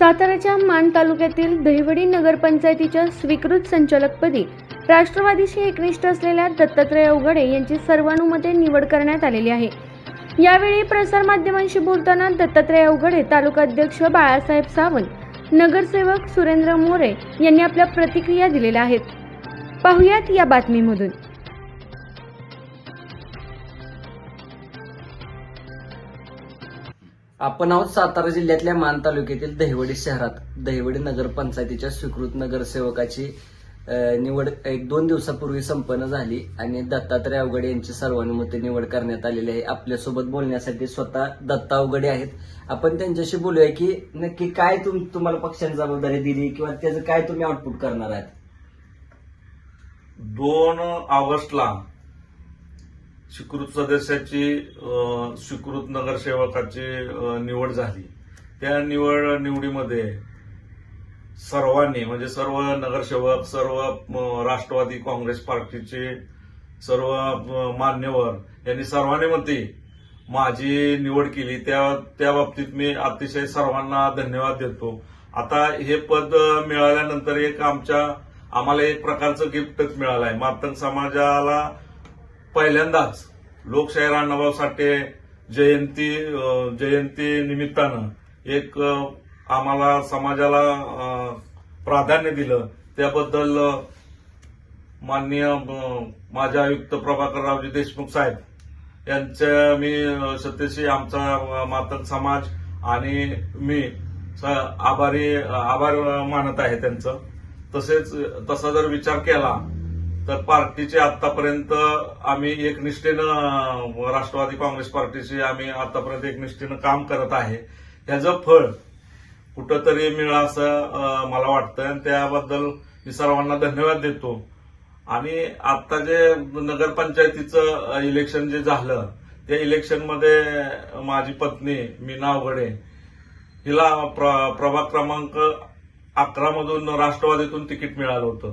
साताऱ्याच्या मान तालुक्यातील दहिवडी नगरपंचायतीच्या स्वीकृत संचालकपदी राष्ट्रवादीशी एकनिष्ठ असलेल्या दत्तात्रय अवघडे यांची सर्वानुमते निवड करण्यात आलेली आहे. यावेळी प्रसारमाध्यमांशी बोलताना दत्तात्रय अवघडे तालुका अध्यक्ष बाळासाहेब सावंत नगरसेवक सुरेंद्र मोरे यांनी आपल्या प्रतिक्रिया दिलेल्या आहेत. पाहुयात या बातमीमधून. आपण आहोत सातारा जिल्ह्यातल्या मान तालुक्यातील दहिवडी शहरात. दहिवडी नगरपंचायतीच्या स्वीकृत नगरसेवकाची निवड एक दोन दिवसापूर्वी संपन्न झाली आणि दत्तात्रय अवघडे यांची सर्वानुमते निवड करण्यात आलेली आहे. आपल्यासोबत बोलण्यासाठी स्वतः दत्ता अवघडे आहेत. आपण त्यांच्याशी बोलूया की नक्की काय तुम तुम्हाला पक्षाने जबाबदारी दिली किंवा त्याचं काय तुम्ही आउटपुट करणार आहात? दोन ऑगस्टला स्वीकृत सदस्याची स्वीकृत नगरसेवकाची निवड झाली. त्या निवड निवडीमध्ये सर्वांनी म्हणजे सर्व नगरसेवक सर्व राष्ट्रवादी काँग्रेस पार्टीचे सर्व मान्यवर यांनी सर्वानुमते माझी निवड केली. त्या त्या बाबतीत मी अतिशय सर्वांना धन्यवाद देतो. आता हे पद मिळाल्यानंतर एक आमच्या आम्हाला एक प्रकारचं गिफ्टच मिळालं आहे मातंग समाजाला पहिल्यांदाच लोकशाहीर अण्णाभाऊ साठे जयंती जयंती निमित्तानं एक आम्हाला समाजाला प्राधान्य दिलं. त्याबद्दल माननीय माझे आयुक्त प्रभाकररावजी देशमुख साहेब यांच्या मी सत्यशी आमचा अ, मातंग समाज आणि मी स- आभारी आभार मानत आहे त्यांचं. तसेच तसा जर विचार केला तर पार्टीचे आतापर्यंत आम्ही एकनिष्ठेनं राष्ट्रवादी काँग्रेस पार्टीशी आम्ही आतापर्यंत एकनिष्ठेनं काम करत आहे. ह्याचं फळ कुठंतरी मिळा असं मला वाटतं आणि त्याबद्दल मी सर्वांना धन्यवाद देतो. आणि आता जे नगरपंचायतीचं इलेक्शन जे झालं त्या इलेक्शनमध्ये माझी पत्नी मीना अवघडे हिला प्र- प्रभाग क्रमांक अकरामधून राष्ट्रवादीतून तिकीट मिळालं होतं.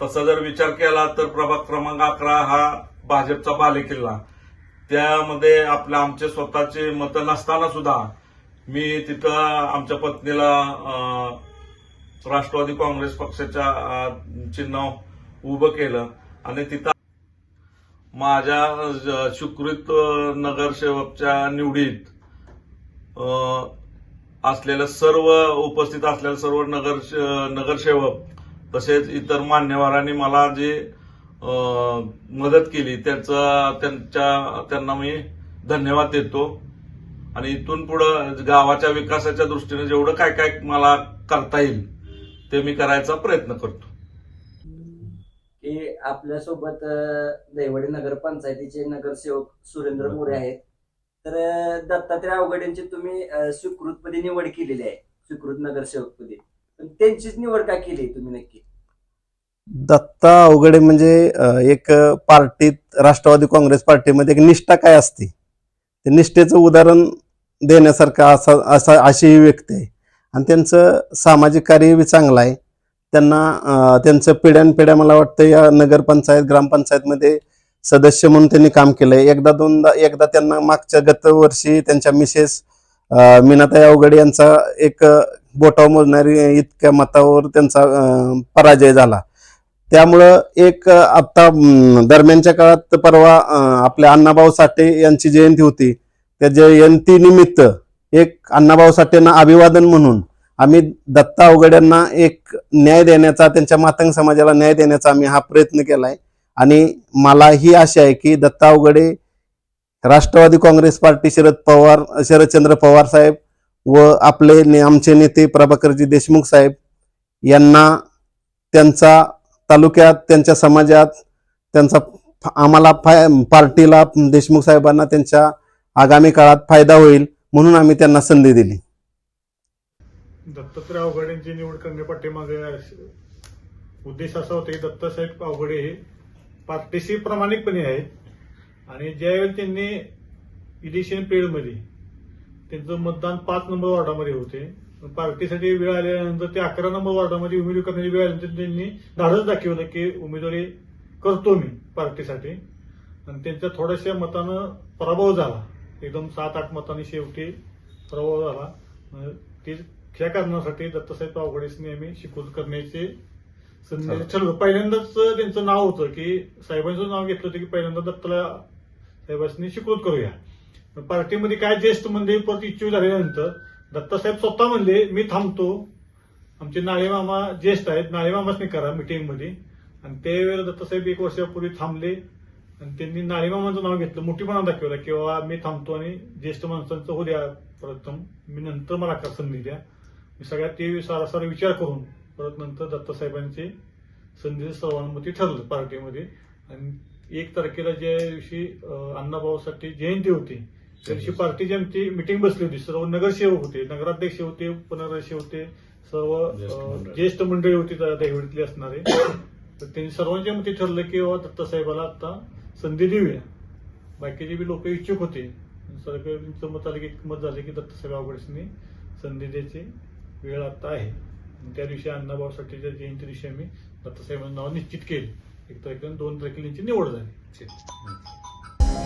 तसा जर विचार केला तर प्रभाग क्रमांक अकरा हा भाजपचा बालेकिल्ला. त्यामध्ये आपल्या आमचे स्वतःचे मतं नसताना सुद्धा मी तिथं आमच्या पत्नीला राष्ट्रवादी काँग्रेस पक्षाच्या चिन्ह उभं केलं. आणि तिथं माझ्या शुकृत नगरसेवकच्या निवडीत असलेलं असलेल्या सर्व उपस्थित असलेल्या सर्व नगर नगरसेवक तसेच इतर मान्यवरांनी मला जे मदत केली त्याचा त्यांच्या त्यांना मी धन्यवाद देतो. आणि इथून पुढं गावाच्या विकासाच्या दृष्टीने जेवढं काय काय मला करता येईल ते मी करायचा प्रयत्न करतो. की आपल्यासोबत दैवडी नगरपंचायतीचे नगरसेवक सुरेंद्र मोरे आहेत. तर दत्तात्रय अवघडेंची तुम्ही स्वीकृतपदी निवड केलेली आहे स्वीकृत नगरसेवकपदी. त्यांचीच निवड का केली तुम्ही नक्की? दत्ता अवघडे म्हणजे एक पार्टीत राष्ट्रवादी काँग्रेस पार्टीमध्ये एक निष्ठा काय असते? ते निष्ठेचं उदाहरण देण्यासारखं असा असा अशी ही व्यक्ती आहे. आणि त्यांचं सामाजिक कार्यही चांगलं आहे. त्यांना त्यांचं पिढ्यानपिढ्या मला वाटतं या नगरपंचायत ग्रामपंचायतमध्ये सदस्य म्हणून त्यांनी काम केलंय. एकदा दोनदा एकदा त्यांना मागच्या गत वर्षी त्यांच्या मिसेस मीनाताई अवघडे यांचा एक बोटाव बोटावर मोजणारी इतक्या मतावर त्यांचा पराजय झाला. त्यामुळं एक आत्ता दरम्यानच्या काळात परवा आपल्या अण्णाभाऊ साठे यांची जयंती होती. त्या जयंतीनिमित्त एक अण्णाभाऊ साठेंना अभिवादन म्हणून आम्ही दत्ता अवघड्यांना एक न्याय देण्याचा त्यांच्या मातंग समाजाला न्याय देण्याचा आम्ही हा प्रयत्न केलाय. आणि मला ही आशा आहे की दत्ता अवघडे राष्ट्रवादी काँग्रेस पार्टी शरद पवार शरदचंद्र पवार साहेब व आपले ने- आमचे नेते प्रभाकरजी देशमुख साहेब यांना त्यांचा तालुक्यात त्यांच्या समाजात त्यांचा आम्हाला फाय पार्टीला देशमुख साहेबांना त्यांच्या आगामी काळात फायदा होईल म्हणून आम्ही त्यांना संधी दिली. दत्तात्रय अवघडेंची निवड करण्यापाठीमागे उद्देश असा होता की दत्तासाहेब अवघडे हे पार्टीशी प्रामाणिकपणे आहेत. आणि ज्यावेळी त्यांनी इलेक्शन पिरियडमध्ये त्यांचं मतदान पाच नंबर वॉर्डामध्ये होते. पार्टीसाठी वेळ आल्यानंतर ते अकरा नंबर वॉर्डामध्ये उमेदवारी करण्याची वेळ आल्यानंतर त्यांनी धाडस दाखवलं की उमेदवारी करतो मी पार्टीसाठी. आणि त्यांच्या थोड्याशा मतानं पराभव झाला. एकदम सात आठ मतांनी शेवटी पराभव झाला. ते त्या कारणासाठी दत्तसाहेब अवघडेसनी आम्ही शिकवत करण्याचे पहिल्यांदाच त्यांचं नाव होतं की साहेबांचं नाव घेतलं होतं की पहिल्यांदा दत्तला साहेबांनी शिकवत करूया. पार्टीमध्ये काय ज्येष्ठ म्हणजे परत इच्छुक झाल्यानंतर दत्तासाहेब स्वतः म्हणले मी थांबतो. आमचे नाळेमामा ज्येष्ठ आहेत नाळे करा मिटिंगमध्ये आणि त्यावेळेला दत्तासाहेब एक वर्षापूर्वी थांबले आणि त्यांनी नाळेमामाचं नाव घेतलं. मोठीपणा दाखवला बाबा मी थांबतो आणि ज्येष्ठ माणसांचं होऊ द्या. प्रथम मी नंतर मला का संधी द्या. मी सगळ्यात ते सारा सारा विचार करून परत नंतर दत्तासाहेबांचे संधीचं सर्वानुमती ठरलं पार्टीमध्ये. आणि एक तारखेला ज्या दिवशी अण्णाभाऊसाठी जयंती होती दिवशी पार्टीची आमची मिटिंग बसली होती सर्व नगरसेवक होते नगराध्यक्ष होते उपनगराध्यक्ष होते सर्व ज्येष्ठ मंडळी. होती देवडीतली असणारे. तर त्यांनी सर्वांच्या मते ठरलं की बाबा दत्तासाहेबाला आता संधी देऊया. बाकीचे बी लोक इच्छुक होते. सगळ्यांचं मत आलं की मत झालं की दत्तासाहेब आवडीसनी संधी द्यायची वेळ आता आहे. त्या दिवशी अण्णाभाऊसाठीच्या जयंती दिवशी आम्ही दत्तासाहेबांचं नाव निश्चित केले. एक तारखेला दोन तारखेला यांची निवड झाली.